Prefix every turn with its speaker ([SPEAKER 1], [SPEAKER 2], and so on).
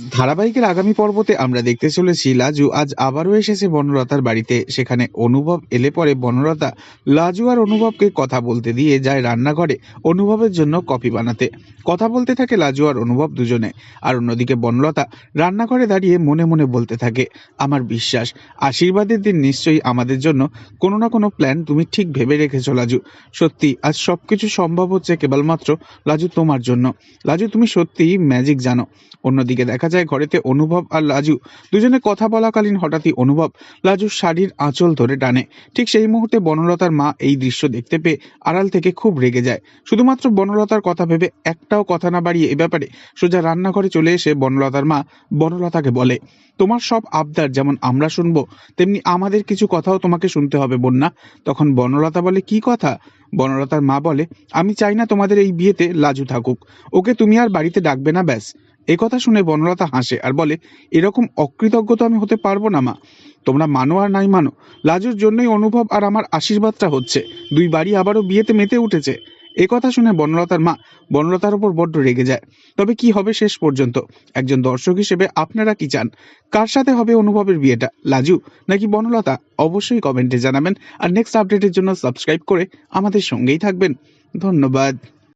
[SPEAKER 1] ধারাবাহিকের আগামী পর্বতে আমরা দেখতে চলেছি লাজু। আজ আবারও এসেছে বনলতার বাড়িতে। সেখানে অনুভব এলে পরে বনলতা লাজু আর অনুভবকে কথা বলতে দিয়ে যায় রান্নাঘরে অনুভবের জন্য কফি বানাতে। কথা বলতে থাকে লাজু আর অনুভব দুজনে। আর অন্যদিকে বনলতা রান্নাঘরে দাঁড়িয়ে মনে মনে বলতে থাকে, আমার বিশ্বাস, আশীর্বাদের দিন নিশ্চয়ই আমাদের জন্য কোনো না কোনো প্ল্যান তুমি ঠিক ভেবে রেখেছো লাজু। সত্যি, আজ সবকিছু সম্ভব হচ্ছে কেবলমাত্র লাজু তোমার জন্য। লাজু, তুমি সত্যিই ম্যাজিক জানো। অন্যদিকে দেখা যায় ঘরেতে অনুভব আর লাজু। দুজনে কথা বলাকালীন হঠাৎই অনুভব লাজুর শাড়ির আঁচল ধরে টানে। ঠিক সেই মুহূর্তে বনলতার মা এই দৃশ্য দেখতে পেয়ে আড়াল থেকে খুব রেগে যায়। শুধুমাত্র বনলতার কথা ভেবে একটাও কথা না বাড়িয়ে এ ব্যাপারে সোজা রান্নাঘরে চলে এসে বনলতার মা বনলতাকে বলে, তোমার সব আবদার যেমন আমরা শুনব, তেমনি আমাদের কিছু কথাও তোমাকে শুনতে হবে, বন্যা। তখন বনলতা বলে, কি কথা? বনলতার মা বলে, আমি চাই না তোমাদের এই বিয়েতে লাজু থাকুক। ওকে তুমি আর বাড়িতে ডাকবে না, ব্যাস। এই কথা শুনে বনলতা হাসে আর বলে, এরকম অকৃতজ্ঞ তো আমি হতে পারব না, মা। তোমরা মানো আর নাই মানো। লাজুর জন্যই অনুভব আর আমার আশীর্বাদটা হচ্ছে। দুই বাড়ি আবারও বিয়েতে মেতে উঠেছে। এ কথা শুনে বনলতার মা বনলতার উপর বড্ড রেগে যায়। তবে কি হবে শেষ পর্যন্ত? একজন দর্শক হিসেবে আপনারা কি চান? কার সাথে হবে অনুভবের বিয়েটা? লাজু? নাকি বনলতা? অবশ্যই কমেন্টে জানাবেন। আর নেক্সট আপডেটের জন্য সাবস্ক্রাইব করে আমাদের সঙ্গেই থাকবেন। ধন্যবাদ।